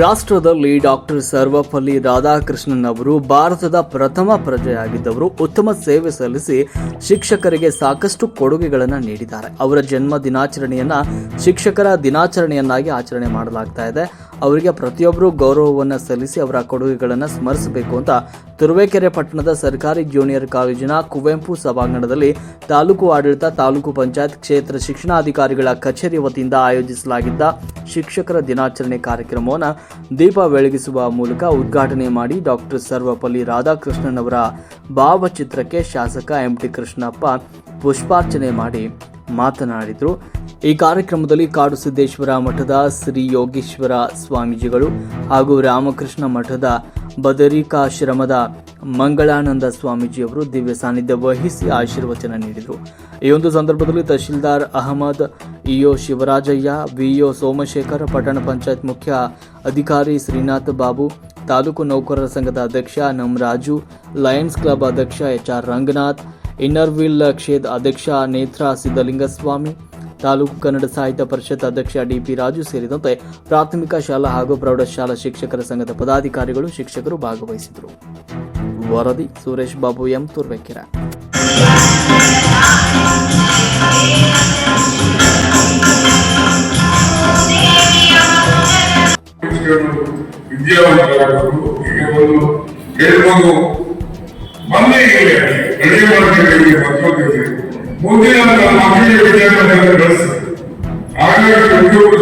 ರಾಷ್ಟ್ರದಲ್ಲಿ ಡಾಕ್ಟರ್ ಸರ್ವಪಲ್ಲಿ ರಾಧಾಕೃಷ್ಣನ್ ಅವರು ಭಾರತದ ಪ್ರಥಮ ಪ್ರಜೆಯಾಗಿದ್ದವರು. ಉತ್ತಮ ಸೇವೆ ಸಲ್ಲಿಸಿ ಶಿಕ್ಷಕರಿಗೆ ಸಾಕಷ್ಟು ಕೊಡುಗೆಗಳನ್ನು ನೀಡಿದ್ದಾರೆ. ಅವರ ಜನ್ಮ ದಿನಾಚರಣೆಯನ್ನ ಶಿಕ್ಷಕರ ದಿನಾಚರಣೆಯನ್ನಾಗಿ ಆಚರಣೆ ಮಾಡಲಾಗ್ತಾ ಇದೆ. ಅವರಿಗೆ ಪ್ರತಿಯೊಬ್ಬರು ಗೌರವವನ್ನು ಸಲ್ಲಿಸಿ ಅವರ ಕೊಡುಗೆಗಳನ್ನು ಸ್ಮರಿಸಬೇಕು ಅಂತ ತುರುವೇಕೆರೆ ಪಟ್ಟಣದ ಸರ್ಕಾರಿ ಜೂನಿಯರ್ ಕಾಲೇಜಿನ ಕುವೆಂಪು ಸಭಾಂಗಣದಲ್ಲಿ ತಾಲೂಕು ಆಡಳಿತ, ತಾಲೂಕು ಪಂಚಾಯತ್ ಕ್ಷೇತ್ರ ಶಿಕ್ಷಣಾಧಿಕಾರಿಗಳ ಕಚೇರಿ ವತಿಯಿಂದ ಆಯೋಜಿಸಲಾಗಿದ್ದ ಶಿಕ್ಷಕರ ದಿನಾಚರಣೆ ಕಾರ್ಯಕ್ರಮವನ್ನು ದೀಪ ಬೆಳಗಿಸುವ ಮೂಲಕ ಉದ್ಘಾಟನೆ ಮಾಡಿ ಡಾಕ್ಟರ್ ಸರ್ವಪಲ್ಲಿ ರಾಧಾಕೃಷ್ಣನ್ ಅವರ ಭಾವಚಿತ್ರಕ್ಕೆ ಶಾಸಕ ಎಂ ಟಿ ಕೃಷ್ಣಪ್ಪ ಪುಷ್ಪಾರ್ಚನೆ ಮಾಡಿ ಮಾತನಾಡಿದರು. ಈ ಕಾರ್ಯಕ್ರಮದಲ್ಲಿ ಕಾಡು ಸಿದ್ದೇಶ್ವರ ಮಠದ ಶ್ರೀ ಯೋಗೇಶ್ವರ ಸ್ವಾಮೀಜಿಗಳು ಹಾಗೂ ರಾಮಕೃಷ್ಣ ಮಠದ ಬದರಿಕಾಶ್ರಮದ ಮಂಗಳಾನಂದ ಸ್ವಾಮೀಜಿಯವರು ದಿವ್ಯ ಸಾನ್ನಿಧ್ಯ ವಹಿಸಿ ಆಶೀರ್ವಚನ ನೀಡಿದರು. ಈ ಒಂದು ಸಂದರ್ಭದಲ್ಲಿ ತಹಶೀಲ್ದಾರ್ ಅಹಮದ್, ಇಒ ಶಿವರಾಜಯ್ಯ, ವಿಇಒ ಸೋಮಶೇಖರ್, ಪಟ್ಟಣ ಪಂಚಾಯತ್ ಮುಖ್ಯ ಅಧಿಕಾರಿ ಶ್ರೀನಾಥ್ ಬಾಬು, ತಾಲೂಕು ನೌಕರರ ಸಂಘದ ಅಧ್ಯಕ್ಷ ನಮ್ ರಾಜು, ಲಯನ್ಸ್ ಕ್ಲಬ್ ಅಧ್ಯಕ್ಷ H R Ranganath, inner wheel ಕ್ಷೇತ್ರ ಅಧ್ಯಕ್ಷ ನೇತ್ರ ಸಿದ್ದಲಿಂಗಸ್ವಾಮಿ ತಾಲೂಕು ಕನ್ನಡ ಸಾಹಿತ್ಯ ಪರಿಷತ್ ಅಧ್ಯಕ್ಷ ಡಿಪಿ ರಾಜು ಸೇರಿದಂತೆ ಪ್ರಾಥಮಿಕ ಶಾಲಾ ಹಾಗೂ ಪ್ರೌಢಶಾಲಾ ಶಿಕ್ಷಕರ ಸಂಘದ ಪದಾಧಿಕಾರಿಗಳು ಶಿಕ್ಷಕರು ಭಾಗವಹಿಸಿದರು. ವರದಿ ಸುರೇಶ್ ಬಾಬು, ಎಂ ತುರ್ವೆಕೆರೆ. ಒಂದು ಮೊನ್ನೆ ಮುಂದಿನ ಮಕ್ಕಳಿಗೆ ವಿದ್ಯಾಭ್ಯಾಸ ಬೆಳೆಸ್ತಾರೆ ಹಾಗಾಗಿ ಪ್ರತಿಯೊಬ್ಬರು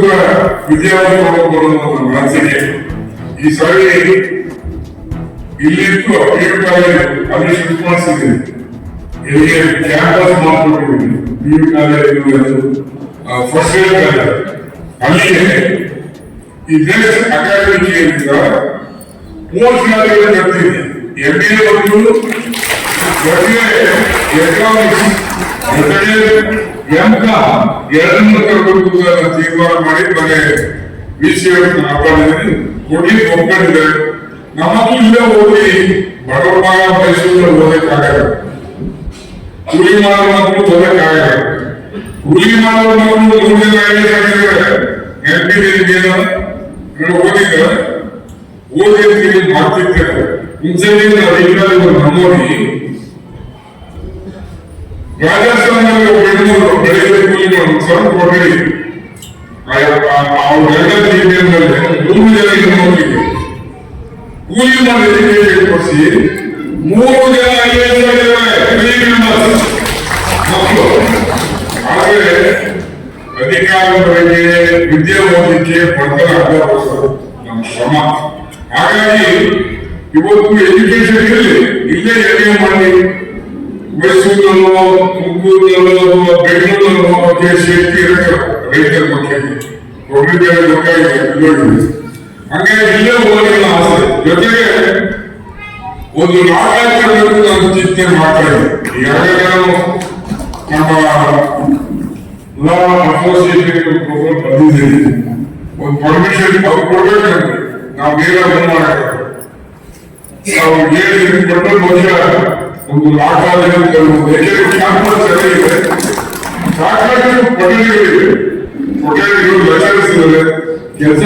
ಈ ಸಭೆ ಇಲ್ಲಿತ್ತು ಕಾಲೇಜು ಅಲ್ಲಿ ಶಿಫ್ಟ್ ಮಾಡಿಸಿದ್ದೀವಿ ಇಲ್ಲಿಗೆ ಕ್ಯಾಂಪಸ್ ಮಾಡ್ಕೊಂಡಿದ್ದೀವಿ ಪಿ ಫಸ್ಟ್ ಈ ದೇಶ ಅಕಾಡೆಮಿಯಿಂದ ಮೂರು ಶಾಲೆಗಳು ಕಟ್ಟಿದೆ ಎಂ ಎಕನಾಮಿಕ್ಸ್ ಜೊತೆಗೆ ಎಂ ಎರಡನ್ನೂ ತರಬೇಕು ತೀರ್ಮಾನ ಮಾಡಿ ಮನೆ ವಿ ಸಿ ಹಾಕೊಂಡಿದ್ದೀನಿ ಕೊಡ್ಲಿಕ್ಕೆ ಒಪ್ಕೊಂಡಿದ್ದಾರೆ ನಮ್ಮದು ಇಲ್ಲೇ ಹೋಗಿ ಬಡವರ ಮಗ ಮೈಸೂರಲ್ಲಿ ಓದಕ್ಕಾಗಲ್ಲ. ಕೂಲಿ ಮಾಡೋ ಮಕ್ಕಳು ಓದಕ್ಕಾಗಲ್ಲ. ಕೂಲಿ ಮಾಡೋ ಮಕ್ಕಳು ಮುಂದಿನ ನೆನಪಿದ್ದೇನೆ ಓದಿದ್ದ. ಓದಿರ್ತೀವಿ ಮಾಡ್ತಿರ್ತೇವೆ ಮುಂಚೆನೆ ನಾವು ಹೆಣ್ಣು ಬೆಳೆಯುವ ಕೂಲಿ ಮಾಡಿ ಸ್ವಲ್ಪ ಕೊಟ್ಟರಿ ಮೂರು ಜನ ಹೆಣ್ಣು ಕೂಲಿ ಮಾಡಿ ಕೊಡಿಸಿ ಮೂರು ಜನ ನಮ್ಮ ಶ್ರಮ ಹಾಗಾಗಿ ಇವತ್ತು ಎಜುಕೇಶನ್ ಇರಲಿ ಇಲ್ಲೇ ಎಂ ಮಾಡಿ ಮೈಸೂರಲ್ಲೋ ತುಮಕೂರಲ್ಲೋ ಬೆಂಗಳೂರಲ್ಲೋ ಬಗ್ಗೆ ಶಕ್ತಿ ಇರಬೇಕು ರೈತರ ಮಕ್ಕಳಿಗೆ ಒಬ್ಬರಿಗೆ ಮಕ್ಕಳಿಗೆ ಹಂಗಾಗಿ ಇಲ್ಲೇ ಓದಿನ ಆಸೆ. ಜೊತೆಗೆ ಒಂದು ನಾಟಕ ನಾನು ಚಿಂತೆ ಮಾಡ್ತಾ ಇದ್ದೆ ಈಗಾಗಲೇ ನಾನು ನಮ್ಮ ಅಸೋಸಿಯೇಷನ್ ಬಂದಿದ್ದೀವಿ ಒಂದು ಪರ್ಮಿಷನ್ ಅವ್ರು ಕೊಡ್ಬೇಕಂದ್ರೆ ನಾವು ಬೇಗ ಬಂದ್ ಮಾಡಬೇಕು. ನಾವು ಏನು ಕೊಟ್ಟು ಮೊದಲ ಒಂದು ನಾಟಕ ಕ್ಯಾಂಪಸ್ ಸರಿ ಇದೆ ಸಾಕಷ್ಟು ಕೊಠಡಿಗಳಿವೆ ಕೊಠಡಿಗಳು ಲೆಕ್ಚರ್ಸ್ ಇದ್ದಾರೆ ಕೆಲಸ